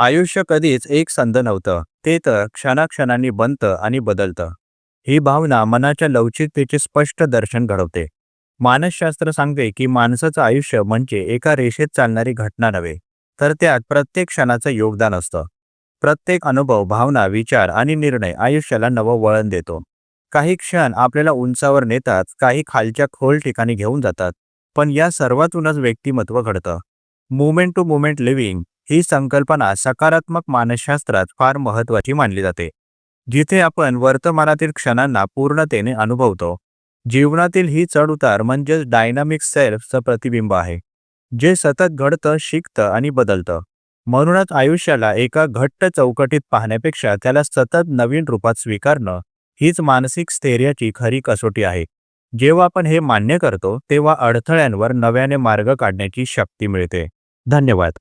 आयुष्य कधीच एक संद नव्हतं. ते तर क्षणाक्षणांनी बनतं आणि बदलतं. ही भावना मनाच्या लवचिकतेचे स्पष्ट दर्शन घडवते. मानसशास्त्र सांगते की माणसाचं आयुष्य म्हणजे एका रेषेत चालणारी घटना नव्हे तर त्यात प्रत्येक क्षणाचं योगदान असतं. प्रत्येक अनुभव भावना विचार आणि निर्णय आयुष्याला नवं वळण देतो. काही क्षण आपल्याला उंचावर नेतात काही खालच्या खोल ठिकाणी घेऊन जातात पण या सर्वातूनच व्यक्तिमत्व घडतं. मुमेंट टू मुमेंट लिव्हिंग ही संकल्पना सकारात्मक मानसशास्त्रात फार महत्वाची मानली जाते. जिथे आपण वर्तमानातील क्षणांना पूर्णतेने अनुभवतो जीवनातील ही चढउतार म्हणजेच डायनामिक सेल्फचं प्रतिबिंब आहे जे सतत घडतं शिकतं आणि बदलतं. म्हणूनच आयुष्याला एका घट्ट चौकटीत पाहण्यापेक्षा त्याला सतत नवीन रूपात स्वीकारणं हीच मानसिक स्थैर्याची खरी कसोटी आहे. जेव्हा आपण हे मान्य करतो तेव्हा अडथळ्यांवर नव्याने मार्ग काढण्याची शक्ती मिळते. धन्यवाद.